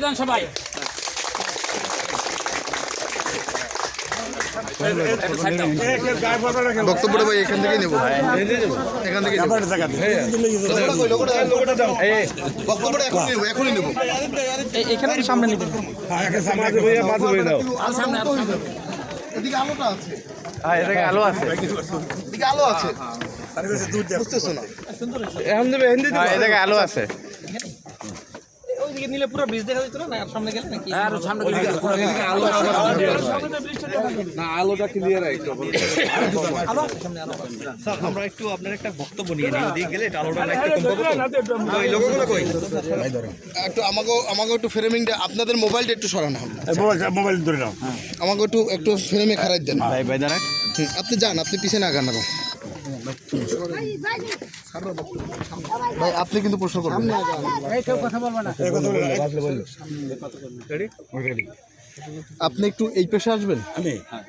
দেন সবাই বক্তব্যটা ভাই এখান থেকে নেব। এখান থেকে নেব। বক্তব্যটা এখন নেব এখনই নেব। এখানে সামনে নিবেন এদিকে আলোটা আছে। হ্যাঁ এদিকে আলো আছে। এদিকে আলো আছে। বুঝতেছো না? হ্যাঁ এদিকে আলো আছে। নিলে পুরো ব্রিজ দেখা যেত না? আর সামনে গেলে নাকি? আর সামনে দিকে স্যার আমরা একটু আপনার একটা বক্তব্য নিয়ে নিই ওদিকে গেলে আলোটা একটু কম পাবো ওই লোকগুলো কই? একটু আমাকেও আমাকেও একটু ফ্রেমিংটা আপনাদের মোবাইলটা একটু সরানো হবে মোবাইল ধরে নাও। আমাকে একটু একটু ফ্রেমে খারাপ দেন। ভাই ভাই দাঁড়া হুম, আপনি যান আপনি পিছনে আগান না ভাই আপনি কিন্তু প্রশ্ন করবেন। আপনি একটু এই পেশে আসবেন?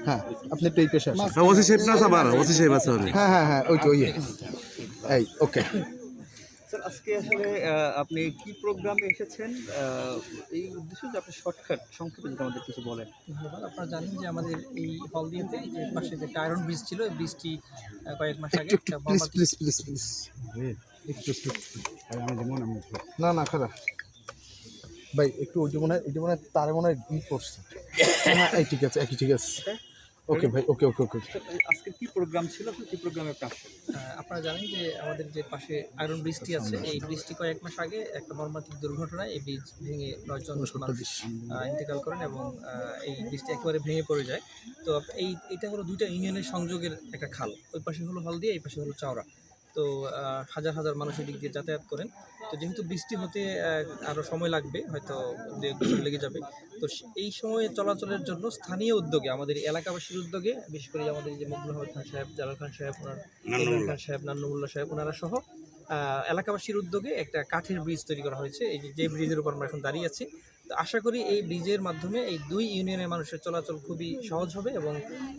হ্যাঁ আপনি একটু এই পেশে আসবেন ওসি সাহেব না সাবার ওসি আছে হ্যাঁ হ্যাঁ হ্যাঁ ওই তো ওই এই ওকে। আজকে আসলে আপনি কি প্রোগ্রামে এসেছেন? এই উদ্দেশ্যে যে আপনি শর্টকাট সংক্ষেপে যদি আমাদের কিছু বলেন। ধন্যবাদ। আপনারা জানেন যে আমাদের এই হলদিয়াতে যে পাশে যে আয়রন ব্রিজ ছিল এই ব্রিজটি কয়েক মাস আগে একটা প্লিজ প্লিজ প্লিজ প্লিজ না না খারাপ। ভাই একটু ওই যে মনে হয় এই যে মনে হয় তার মনে হয় ই করছে। হ্যাঁ এই ঠিক আছে একই ঠিক আছে। ওকে ভাই ওকে ওকে ওকে আজকে কি প্রোগ্রাম ছিল? কি প্রোগ্রামে আপনি আপনারা জানেন যে আমাদের যে পাশে আয়রন ব্রিজটি আছে এই ব্রিজটি কয়েক মাস আগে একটা মর্মান্তিক দুর্ঘটনায় এই ব্রিজ ভেঙে নয়জন মানুষ আহ, ইন্তেকাল করেন এবং আহ, এই ব্রিজটি একেবারে ভেঙে পড়ে যায়। তো এই এটা হলো দুইটা ইউনিয়নের সংযোগের একটা খাল। ওই পাশে হলো হলদিয়া এই পাশে হলো চাওড়া। তো আহ, হাজার হাজার মানুষ এদিক দিয়ে যাতায়াত করেন। তো যেহেতু বৃষ্টি হতে আরও সময় লাগবে হয়তো দু এক বছর লেগে যাবে। তো এই সময়ে চলাচলের জন্য স্থানীয় উদ্যোগে আমাদের এলাকাবাসীর উদ্যোগে বিশেষ করে আমাদের যে মকবুল আহমদ খান সাহেব জালাল খান সাহেব ওনার খান সাহেব নান্নমুল্লা সাহেব ওনারা সহ আহ, এলাকাবাসীর উদ্যোগে একটা কাঠের ব্রিজ তৈরি করা হয়েছে। এই যে- ব্রিজের উপর আমরা এখন দাঁড়িয়ে আছি। আশা করি এই ব্রিজের মাধ্যমে এই দুই ইউনিয়নের মানুষের চলাচল খুবই সহজ হবে এবং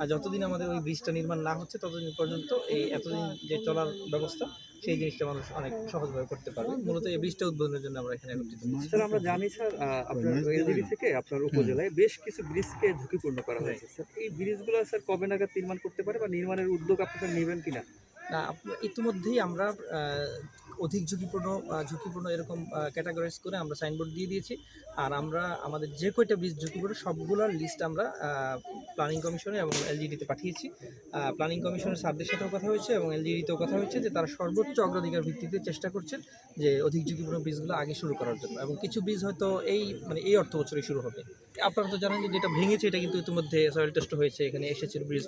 যতদিন আমাদের ওই ব্রিজটা নির্মাণ না হচ্ছে ততদিন পর্যন্ত এই এতদিন যে চলার ব্যবস্থা সেই জিনিসটা মানুষ অনেক সহজভাবে করতে পারবে। মূলত এই ব্রিজটা উদ্বোধনের জন্য আমরা এখানে একত্রিত স্যার আমরা জানি স্যার আপনার এলজিবি থেকে আপনার উপজেলায় বেশ কিছু ব্রিজকে ঝুঁকিপূর্ণ করা হয়েছে। স্যার এই ব্রিজগুলো স্যার কবে নাগাদ নির্মাণ করতে পারে বা নির্মাণের উদ্যোগ আপনারা নেবেন কিনা? না ইতিমধ্যেই আমরা আহ, অধিক ঝুঁকিপূর্ণ ঝুঁকিপূর্ণ এরকম ক্যাটাগরাইজ করে আমরা সাইনবোর্ড দিয়ে দিয়েছি। আর আমরা, আমাদের যে কয়টা ব্রিজ ঝুঁকিপূর্ণ সবগুলোর লিস্ট আমরা প্ল্যানিং কমিশনে এবং এলজিডিতে পাঠিয়েছি। প্ল্যানিং কমিশনের স্যারদের সাথেও কথা হয়েছে এবং এলজিডিতেও কথা হয়েছে যে তারা সর্বোচ্চ অগ্রাধিকার ভিত্তিতে চেষ্টা করছেন যে অধিক ঝুঁকিপূর্ণ ব্রিজগুলো আগে শুরু করার জন্য। এবং কিছু ব্রিজ হয়তো এই মানে এই অর্থ বছরই শুরু হবে। আপনারা তো জানেন যে যেটা ভেঙেছে এটা কিন্তু ইতিমধ্যে সয়েল টেস্ট হয়েছে, এখানে এসেছিল ব্রিজ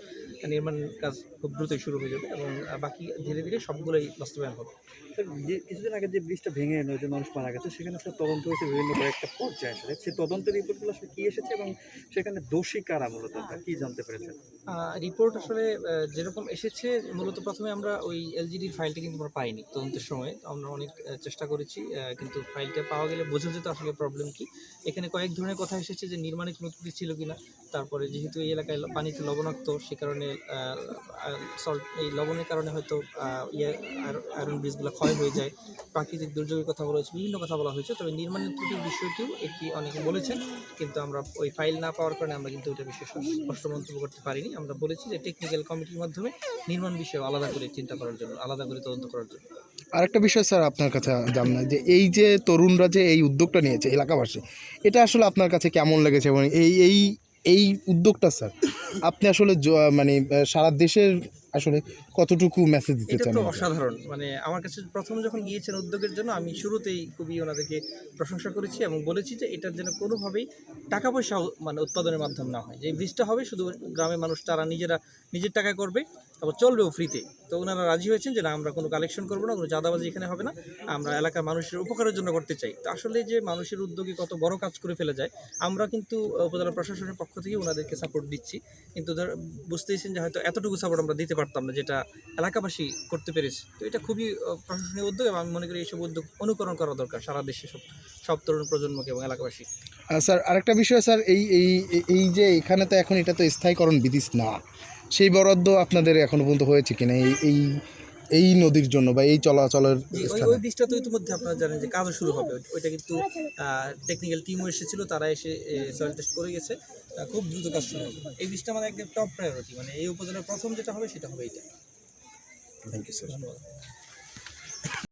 নির্মাণ কাজ খুব দ্রুতই শুরু হয়ে যাবে এবং বাকি ধীরে ধীরে সবগুলোই বাস্তবায়ন হবে। কিছুদিন আগে যে ব্রিজটা ভেঙে নয়জন মানুষ মারা গেছে, সেখানে স্যার তদন্ত হয়েছে বিভিন্ন কয়েকটা পর্যায়ে আসলে। সেই তদন্তের রিপোর্টগুলো আসলে কি এসেছে এবং সেখানে দোষী কারা মূলত? কি জানতে পেরেছেন? রিপোর্ট আসলে যেরকম এসেছে, মূলত প্রথমে আমরা ওই এলজিডির ফাইলটা কিন্তু আমরা পাইনি তদন্তের সময়। আমরা অনেক চেষ্টা করেছি কিন্তু ফাইলটা পাওয়া গেলে বোঝা যেত আসলে প্রবলেম কি। এখানে কয়েক ধরনের কথা এসেছে যে নির্মাণে কোনো ত্রুটি ছিল কিনা, তারপরে যেহেতু এই এলাকায় পানিতে লবণাক্ত, সে কারণে সল্ট এই লবণের কারণে হয়তো ইয়ে আয়রন ব্রিজগুলো ক্ষয় হয়ে যায়। প্রাকৃতিক দুর্যোগের কথা বলা হয়েছে বিভিন্ন কথা বলা হয়েছে। তবে নির্মাণের ত্রুটির বিষয়টিও একটি অনেকে বলেছেন, কিন্তু আমরা ওই ফাইল না পাওয়ার কারণে আমরা কিন্তু ওইটা বিষয়ে স্পষ্ট মন্তব্য করতে পারিনি। আমরা বলেছি যে টেকনিক্যাল কমিটির মাধ্যমে নির্মাণ বিষয়ে আলাদা করে চিন্তা করার জন্য, আলাদা করে তদন্ত করার জন্য। আরেকটা বিষয় স্যার আপনার কাছে জাননা যে এই যে তরুণরা যে এই উদ্যোগটা নিয়েছে এলাকাবাসী, এটা আসলে আপনার কাছে কেমন লেগেছে? এবং এই এই এই উদ্যোগটা স্যার, আপনি আসলে মানে সারা দেশের আসলে কতটুকু মেসেজ দিতে এটা চান? তো অসাধারণ। মানে আমার কাছে প্রথম যখন গিয়েছেন উদ্যোগের জন্য আমি শুরুতেই খুবই ওনাদেরকে প্রশংসা করেছি এবং বলেছি যে এটার যেন কোনোভাবেই টাকা পয়সা মানে উৎপাদনের মাধ্যম না হয়। যে ব্রিজটা হবে শুধু গ্রামের মানুষ তারা নিজেরা নিজের টাকায় করবে তারপর চলবেও ফ্রিতে তো ওনারা রাজি হয়েছেন যে না আমরা কোনো কালেকশন করব না কোনো চাঁদাবাজি এখানে হবে না। আমরা এলাকার মানুষের উপকারের জন্য করতে চাই। তো আসলে যে মানুষের উদ্যোগে কত বড় কাজ করে ফেলে যায় আমরা কিন্তু উপজেলা প্রশাসনের পক্ষ থেকে ওনাদেরকে সাপোর্ট দিচ্ছি। কিন্তু ধর বুঝতেইছেন যে হয়তো এতটুকু সাপোর্ট আমরা দিতে পারতাম না, যেটা এলাকাবাসী করতে পেরেছে। তো এটা খুবই প্রশাসনিক উদ্যোগ এবং আমি মনে করি এইসব উদ্যোগ অনুকরণ করা দরকার সারা দেশে সব সব তরুণ প্রজন্মকে এবং এলাকাবাসী। স্যার, আরেকটা বিষয় স্যার, এই, এই- এই যে এখানে তো এখন এটা তো স্থায়ীকরণ বিধিস না, সেই বরাদ্দ আপনাদের এখনও পর্যন্ত হয়েছে কিনা? এই এই এই নদীর জন্য বা এই চলাচলের স্থানে? ওই বীজটা তো ইতিমধ্যে আপনারা জানেন যে কাজও শুরু হবে। ওইটা কিন্তু টেকনিক্যাল টিমও এসেছিল তারা এসে সয়েল টেস্ট করে গেছে। খুব দ্রুত কাজ শুরু হবে। এই বীজটা আমাদের একদম টপ প্রায়োরিটি মানে এই উপজেলার প্রথম যেটা হবে সেটা হবে এইটা থ্যাংক ইউ স্যার ধন্যবাদ।